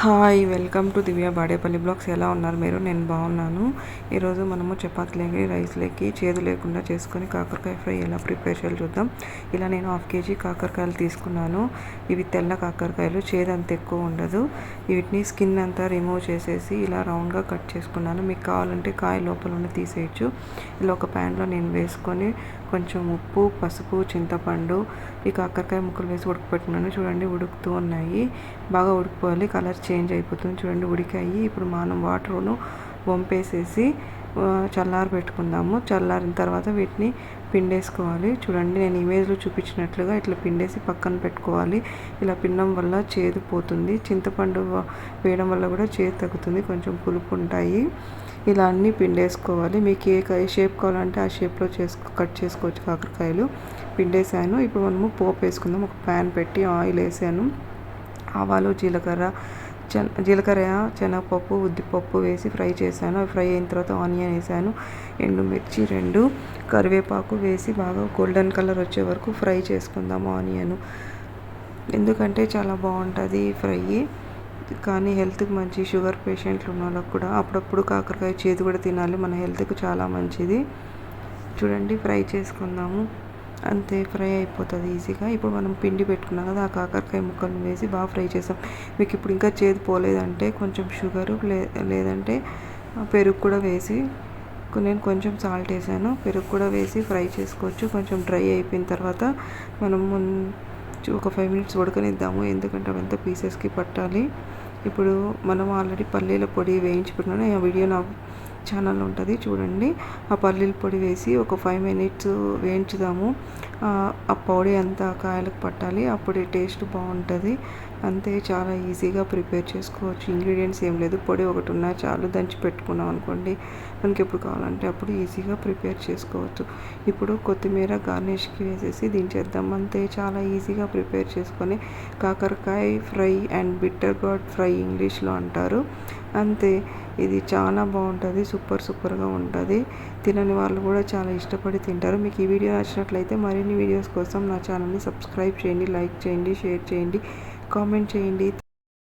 Hi welcome to Divya Badepalli blogs. ఎలా ఉన్నారు మీరు? నేను బాగున్నాను. ఈరోజు మనము చపాతీలోకి రైస్లోకి చేదు లేకుండా చేసుకొని కాకరకాయ ఫ్రై ఎలా ప్రిపేర్ చేయాలి చూద్దాం. ఇలా నేను హాఫ్ కేజీ కాకరకాయలు తీసుకున్నాను. ఇవి తెల్ల కాకరకాయలు చేదు అంత ఎక్కువ ఉండదు. వీటిని స్కిన్ అంతా రిమూవ్ చేసేసి ఇలా రౌండ్గా కట్ చేసుకున్నాను. మీకు కావాలంటే కాయ లోపల ఉండి తీసేయచ్చు. ఇలా ఒక ప్యాన్లో నేను వేసుకొని కొంచెం ఉప్పు పసుపు చింతపండు ఈ కాకరకాయ ముక్కలు వేసి ఉడకపెట్టుకున్నాను. చూడండి ఉడుకుతూ ఉన్నాయి. బాగా ఉడికిపోవాలి. కలర్ చేంజ్ అయిపోతుంది. చూడండి ఉడికాయి. ఇప్పుడు మనం వాటర్ను వంపేసేసి చల్లారి పెట్టుకుందాము. చల్లారిన తర్వాత వీటిని పిండేసుకోవాలి. చూడండి నేను ఇమేజ్లో చూపించినట్లుగా ఇట్లా పిండేసి పక్కన పెట్టుకోవాలి. ఇలా పిండడం వల్ల చేదు పోతుంది. చింతపండు వేయడం వల్ల కూడా చేదు తగ్గుతుంది. కొంచెం పులుపు ఉంటాయి. ఇలా అన్నీ పిండేసుకోవాలి. మీకు ఏ షేప్ కావాలంటే ఆ షేప్లో చేసుకో కట్ చేసుకోవచ్చు కాకరకాయలు. పిండేసాను ఇప్పుడు మనము పోపు వేసుకుందాం. ఒక ప్యాన్ పెట్టి ఆయిల్ వేసాను. ఆవాలు జీలకర్ర చెన జీలకర్ర శనగపప్పు ఉద్దిపప్పు వేసి ఫ్రై చేశాను. అవి ఫ్రై అయిన తర్వాత ఆనియన్ వేసాను. ఎండుమిర్చి రెండు కరివేపాకు వేసి బాగా గోల్డెన్ కలర్ వచ్చే వరకు ఫ్రై చేసుకుందాము ఆనియన్. ఎందుకంటే చాలా బాగుంటుంది ఫ్రై. కానీ హెల్త్కి మంచి షుగర్ పేషెంట్లు ఉన్న వాళ్ళకి కూడా అప్పుడప్పుడు కాకరకాయ చేతి కూడా తినాలి. మన హెల్త్కి చాలా మంచిది. చూడండి ఫ్రై చేసుకుందాము. అంతే ఫ్రై అయిపోతుంది ఈజీగా. ఇప్పుడు మనం పిండి పెట్టుకున్నాం కదా ఆ కాకరకాయ ముక్కలు వేసి బాగా ఫ్రై చేసాం. మీకు ఇప్పుడు ఇంకా చేదు పోలేదంటే కొంచెం షుగరు లే లేదంటే పెరుగు కూడా వేసి నేను కొంచెం సాల్ట్ వేసాను. పెరుగు కూడా వేసి ఫ్రై చేసుకోవచ్చు. కొంచెం డ్రై అయిపోయిన తర్వాత మనం ఒక ఫైవ్ మినిట్స్ ఉడకనిద్దాము. ఎందుకంటే అవంతా పీసెస్కి పట్టాలి. ఇప్పుడు మనం ఆల్రెడీ పల్లీల పొడి వేయించుకున్నాను. ఆ వీడియో నా ఛానల్ ఉంటుంది చూడండి. ఆ పల్లీల పొడి వేసి ఒక ఫైవ్ మినిట్స్ వేయించుదాము. ఆ పొడి అంతా కాయలకు పట్టాలి. అప్పుడు టేస్ట్ బాగుంటుంది. అంతే చాలా ఈజీగా ప్రిపేర్ చేసుకోవచ్చు. ఇంగ్రీడియంట్స్ ఏం లేదు. పొడి ఒకటి ఉన్నా చాలు. దంచి పెట్టుకున్నాం అనుకోండి మనకి ఎప్పుడు కావాలంటే అప్పుడు ఈజీగా ప్రిపేర్ చేసుకోవచ్చు. ఇప్పుడు కొత్తిమీర గార్నిష్కి వేసేసి దించేద్దాం. అంతే చాలా ఈజీగా ప్రిపేర్ చేసుకొని కాకరకాయ fry and bitter gourd fry ఇంగ్లీష్లో అంటారు. అంతే ఇది చాలా బాగుంటుంది. సూపర్ సూపర్గా ఉంటుంది. తినని వాళ్ళు కూడా చాలా ఇష్టపడి తింటారు. మీకు ఈ వీడియో నచ్చినట్లయితే మరిన్ని వీడియోస్ కోసం నా ఛానల్ని సబ్స్క్రైబ్ చేయండి లైక్ చేయండి షేర్ చేయండి కామెంట్ చేయండి.